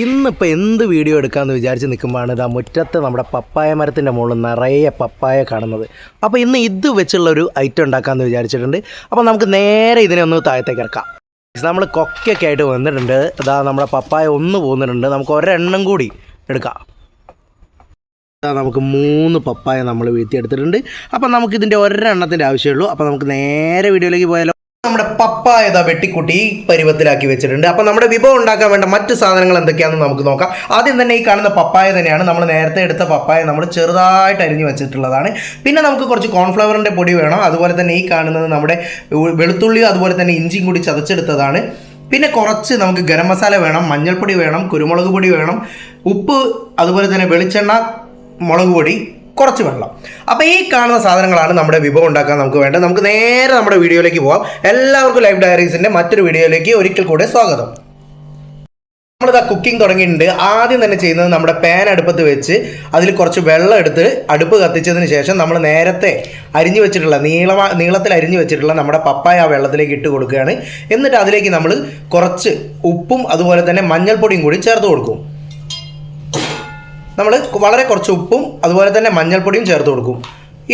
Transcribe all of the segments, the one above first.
ഇന്നിപ്പോൾ എന്ത് വീഡിയോ എടുക്കാമെന്ന് വിചാരിച്ച് നിൽക്കുമ്പോഴാണ് ഇതാ മുറ്റത്ത് നമ്മുടെ പപ്പായ മരത്തിന്റെ മുകളിൽ നിറയെ പപ്പായ കാണുന്നത്. അപ്പോൾ ഇന്ന് ഇത് വെച്ചുള്ള ഒരു ഐറ്റം ഉണ്ടാക്കാമെന്ന് വിചാരിച്ചിട്ടുണ്ട്. അപ്പോൾ നമുക്ക് നേരെ ഇതിനെ ഒന്ന് താഴത്തേക്ക് ഇറക്കാം. നമ്മൾ കൊക്കൊക്കെ ആയിട്ട് വന്നിട്ടുണ്ട്. ഇതാ നമ്മുടെ പപ്പായ ഒന്ന് പോകുന്നിട്ടുണ്ട് നമുക്ക് ഒരെണ്ണം കൂടി എടുക്കാം. നമുക്ക് മൂന്ന് പപ്പായ നമ്മൾ വീഴ്ത്തിയെടുത്തിട്ടുണ്ട്. അപ്പം നമുക്കിതിന്റെ ഒരെണ്ണത്തിന്റെ ആവശ്യമുള്ളൂ. അപ്പോൾ നമുക്ക് നേരെ വീഡിയോയിലേക്ക് പോയാലോ. നമ്മുടെ പപ്പായ ഇതാ വെട്ടിക്കുട്ടി പരുവത്തിലാക്കി വെച്ചിട്ടുണ്ട്. അപ്പോൾ നമ്മുടെ വിഭവം ഉണ്ടാക്കാൻ വേണ്ട മറ്റു സാധനങ്ങൾ എന്തൊക്കെയാണെന്ന് നമുക്ക് നോക്കാം. ആദ്യം തന്നെ ഈ കാണുന്ന പപ്പായ തന്നെയാണ്. നമ്മൾ നേരത്തെ എടുത്ത പപ്പായ നമ്മൾ ചെറുതായിട്ട് അരിഞ്ഞു വെച്ചിട്ടുള്ളതാണ്. പിന്നെ നമുക്ക് കുറച്ച് കോൺഫ്ലവറിന്റെ പൊടി വേണം. അതുപോലെ തന്നെ ഈ കാണുന്നത് നമ്മുടെ വെളുത്തുള്ളി വെളുത്തുള്ളിയും അതുപോലെ തന്നെ ഇഞ്ചിയും കൂടി ചതച്ചെടുത്തതാണ്. പിന്നെ കുറച്ച് നമുക്ക് ഗരം മസാല വേണം മഞ്ഞൾപ്പൊടി വേണം കുരുമുളക് പൊടി വേണം ഉപ്പ് അതുപോലെ തന്നെ വെളിച്ചെണ്ണ മുളക് പൊടി കുറച്ച് വെള്ളം. അപ്പോൾ ഈ കാണുന്ന സാധനങ്ങളാണ് നമ്മുടെ വിഭവം ഉണ്ടാക്കാൻ നമുക്ക് വേണ്ടത്. നമുക്ക് നേരെ നമ്മുടെ വീഡിയോയിലേക്ക് പോകാം എല്ലാവർക്കും ലൈവ് ഡയറീസിന്റെ മറ്റൊരു വീഡിയോയിലേക്ക് ഒരിക്കൽ കൂടെ സ്വാഗതം. നമ്മളിതാ കുക്കിംഗ് തുടങ്ങിയിട്ടുണ്ട്. ആദ്യം തന്നെ ചെയ്യുന്നത് നമ്മുടെ പാൻ അടുപ്പത്ത് വെച്ച് അതിൽ കുറച്ച് വെള്ളം എടുത്ത് അടുപ്പ് കത്തിച്ചതിന് ശേഷം നമ്മൾ നേരത്തെ അരിഞ്ഞു വെച്ചിട്ടുള്ള നീളമ നീളത്തിൽ അരിഞ്ഞു വെച്ചിട്ടുള്ള നമ്മുടെ പപ്പായ ആ വെള്ളത്തിലേക്ക് ഇട്ട് കൊടുക്കുകയാണ്. എന്നിട്ട് അതിലേക്ക് നമ്മൾ കുറച്ച് ഉപ്പും അതുപോലെ തന്നെ മഞ്ഞൾപ്പൊടിയും കൂടി ചേർത്ത് കൊടുക്കും. നമ്മൾ വളരെ കുറച്ച് ഉപ്പും അതുപോലെ തന്നെ മഞ്ഞൾപ്പൊടിയും ചേർത്ത് കൊടുക്കും.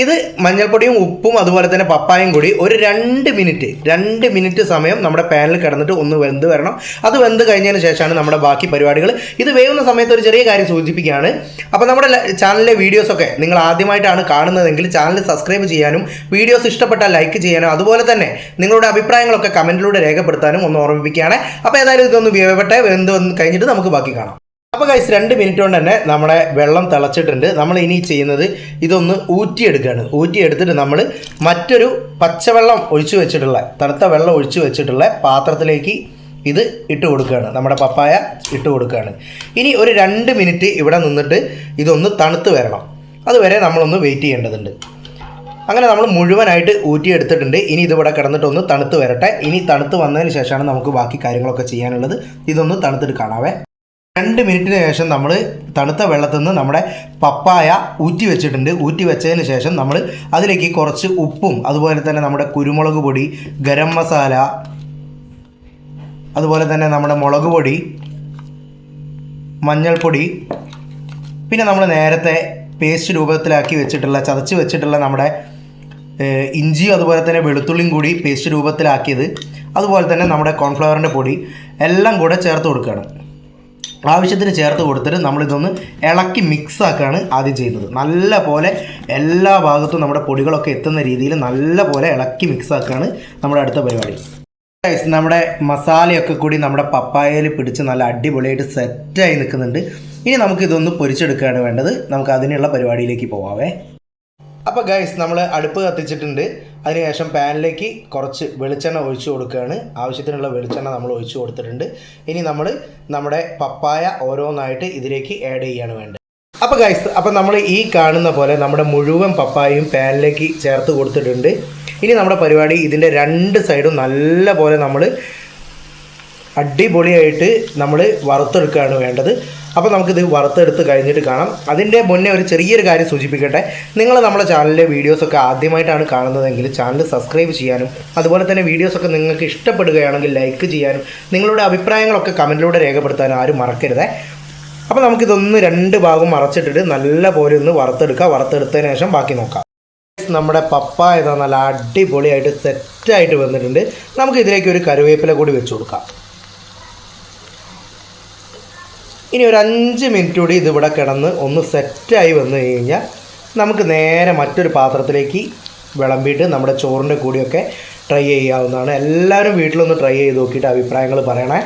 ഇത് മഞ്ഞൾപ്പൊടിയും ഉപ്പും അതുപോലെ തന്നെ പപ്പായും കൂടി ഒരു രണ്ട് മിനിറ്റ് രണ്ട് മിനിറ്റ് സമയം നമ്മുടെ പാനിൽ കിടന്നിട്ട് ഒന്ന് വെന്ത് വരണം. അത് വെന്ത് കഴിഞ്ഞതിന് ശേഷമാണ് നമ്മുടെ ബാക്കി പരിപാടികൾ ഇത് വേവുന്ന സമയത്ത് ഒരു ചെറിയ കാര്യം സൂചിപ്പിക്കുകയാണ്. അപ്പോൾ നമ്മുടെ ചാനലിലെ വീഡിയോസൊക്കെ നിങ്ങൾ ആദ്യമായിട്ടാണ് കാണുന്നതെങ്കിൽ ചാനൽ സബ്സ്ക്രൈബ് ചെയ്യാനും വീഡിയോസ് ഇഷ്ടപ്പെട്ടാൽ ലൈക്ക് ചെയ്യാനും അതുപോലെ തന്നെ നിങ്ങളുടെ അഭിപ്രായങ്ങളൊക്കെ കമന്റിലൂടെ രേഖപ്പെടുത്താനും ഒന്ന് ഓർമ്മിപ്പിക്കുകയാണ്. അപ്പോൾ ഏതായാലും ഇതൊന്ന് വേവട്ടെ വെന്ത് വന്ന് കഴിഞ്ഞിട്ട് നമുക്ക് ബാക്കി കാണാം. അപ്പോൾ കൈസ് രണ്ട് മിനിറ്റ് കൊണ്ട് തന്നെ നമ്മുടെ വെള്ളം തിളച്ചിട്ടുണ്ട്. നമ്മൾ ഇനി ചെയ്യുന്നത് ഇതൊന്ന് ഊറ്റിയെടുക്കുകയാണ്. ഊറ്റിയെടുത്തിട്ട് നമ്മൾ മറ്റൊരു പച്ചവെള്ളം ഒഴിച്ചു വെച്ചിട്ടുള്ള തണുത്ത വെള്ളം ഒഴിച്ചു വെച്ചിട്ടുള്ള പാത്രത്തിലേക്ക് ഇത് ഇട്ട് കൊടുക്കുകയാണ്. നമ്മുടെ പപ്പായ ഇട്ട് കൊടുക്കുകയാണ്. ഇനി ഒരു രണ്ട് മിനിറ്റ് ഇവിടെ നിന്നിട്ട് ഇതൊന്ന് തണുത്ത് വരണം. അതുവരെ നമ്മളൊന്ന് വെയിറ്റ് ചെയ്യേണ്ടതുണ്ട്. അങ്ങനെ നമ്മൾ മുഴുവനായിട്ട് ഊറ്റിയെടുത്തിട്ടുണ്ട്. ഇനി ഇതിവിടെ കിടന്നിട്ടൊന്ന് തണുത്ത് വരട്ടെ. ഇനി തണുത്ത് വന്നതിന് ശേഷമാണ് നമുക്ക് ബാക്കി കാര്യങ്ങളൊക്കെ ചെയ്യാനുള്ളത്. ഇതൊന്ന് തണുത്തിട്ട് കാണാവേ. രണ്ട് മിനിറ്റിന് ശേഷം നമ്മൾ തണുത്ത വെള്ളത്തിൽ നിന്ന് നമ്മുടെ പപ്പായ ഊറ്റി വെച്ചിട്ടുണ്ട്. ഊറ്റി വെച്ചതിന് ശേഷം നമ്മൾ അതിലേക്ക് കുറച്ച് ഉപ്പും അതുപോലെ തന്നെ നമ്മുടെ കുരുമുളക് പൊടി ഗരം മസാല അതുപോലെ തന്നെ നമ്മുടെ മുളക് പൊടി മഞ്ഞൾപ്പൊടി പിന്നെ നമ്മൾ നേരത്തെ പേസ്റ്റ് രൂപത്തിലാക്കി വെച്ചിട്ടുള്ള ചതച്ച് വെച്ചിട്ടുള്ള നമ്മുടെ ഇഞ്ചിയും അതുപോലെ തന്നെ വെളുത്തുള്ളിയും കൂടി പേസ്റ്റ് രൂപത്തിലാക്കിയത് അതുപോലെ തന്നെ നമ്മുടെ കോൺഫ്ലവറിന്റെ പൊടി എല്ലാം കൂടെ ചേർത്ത് കൊടുക്കുകയാണ്. ആവശ്യത്തിന് ചേർത്ത് കൊടുത്തിട്ട് നമ്മളിതൊന്ന് ഇളക്കി മിക്സ് ആക്കുകയാണ് ആദ്യം ചെയ്യുന്നത്. നല്ല പോലെ എല്ലാ ഭാഗത്തും നമ്മുടെ പൊടികളൊക്കെ എത്തുന്ന രീതിയിൽ നല്ല പോലെ ഇളക്കി മിക്സ് ആക്കുകയാണ് നമ്മുടെ അടുത്ത പരിപാടി. നമ്മുടെ മസാലയൊക്കെ കൂടി നമ്മുടെ പപ്പായയിൽ പിടിച്ച് നല്ല അടിപൊളിയായിട്ട് സെറ്റായി നിൽക്കുന്നുണ്ട്. ഇനി നമുക്കിതൊന്ന് പൊരിച്ചെടുക്കുകയാണ് വേണ്ടത്. നമുക്ക് അതിനുള്ള പരിപാടിയിലേക്ക് പോവാവേ. അപ്പോൾ ഗൈസ് നമ്മൾ അടുപ്പ് കത്തിച്ചിട്ടുണ്ട്. അതിനുശേഷം പാനിലേക്ക് കുറച്ച് വെളിച്ചെണ്ണ ഒഴിച്ചു കൊടുക്കുകയാണ്. ആവശ്യത്തിനുള്ള വെളിച്ചെണ്ണ നമ്മൾ ഒഴിച്ചു കൊടുത്തിട്ടുണ്ട്. ഇനി നമ്മൾ നമ്മുടെ പപ്പായ ഓരോന്നായിട്ട് ഇതിലേക്ക് ആഡ് ചെയ്യാണ് വേണ്ടത്. അപ്പോൾ ഗൈസ് അപ്പോൾ നമ്മൾ ഈ കാണുന്ന പോലെ നമ്മുടെ മുഴുവൻ പപ്പായയും പാനിലേക്ക് ചേർത്ത് കൊടുത്തിട്ടുണ്ട്. ഇനി നമ്മുടെ പരിപാടി ഇതിന്റെ രണ്ട് സൈഡും നല്ല പോലെ നമ്മൾ അടിപൊളിയായിട്ട് നമ്മൾ വറുത്തെടുക്കുകയാണ് വേണ്ടത്. അപ്പോൾ നമുക്കിത് വറുത്തെടുത്ത് കഴിഞ്ഞിട്ട് കാണാം. അതിന്റെ മുന്നേ ഒരു ചെറിയൊരു കാര്യം സൂചിപ്പിക്കട്ടെ. നിങ്ങൾ നമ്മുടെ ചാനലിലെ വീഡിയോസൊക്കെ ആദ്യമായിട്ടാണ് കാണുന്നതെങ്കിൽ ചാനൽ സബ്സ്ക്രൈബ് ചെയ്യാനും അതുപോലെ തന്നെ വീഡിയോസൊക്കെ നിങ്ങൾക്ക് ഇഷ്ടപ്പെടുകയാണെങ്കിൽ ലൈക്ക് ചെയ്യാനും നിങ്ങളുടെ അഭിപ്രായങ്ങളൊക്കെ കമന്റിലൂടെ രേഖപ്പെടുത്താനും ആരും മറക്കരുതേ. അപ്പോൾ നമുക്കിതൊന്ന് രണ്ട് ഭാഗം മറച്ചിട്ടിട്ട് നല്ല പോലെ ഒന്ന് വറുത്തെടുക്കുക വറുത്തെടുത്തതിന് ശേഷം ബാക്കി നോക്കാം. നമ്മുടെ പപ്പ ഇതാ നല്ല അടിപൊളിയായിട്ട് സെറ്റായിട്ട് വന്നിട്ടുണ്ട്. നമുക്ക് ഇതിലേക്ക് ഒരു കറിവേപ്പില കൂടി വെച്ച് കൊടുക്കാം. ഇനി ഒരു അഞ്ച് മിനിറ്റ് കൂടി ഇതിവിടെ കിടന്ന് ഒന്ന് സെറ്റായി വന്നു കഴിഞ്ഞാൽ നമുക്ക് നേരെ മറ്റൊരു പാത്രത്തിലേക്ക് വിളമ്പിയിട്ട് നമ്മുടെ ചോറിന്റെ കൂടിയൊക്കെ ട്രൈ ചെയ്യാവുന്നതാണ്. എല്ലാവരും വീട്ടിലൊന്ന് ട്രൈ ചെയ്ത് നോക്കിയിട്ട് അഭിപ്രായങ്ങൾ പറയണേ.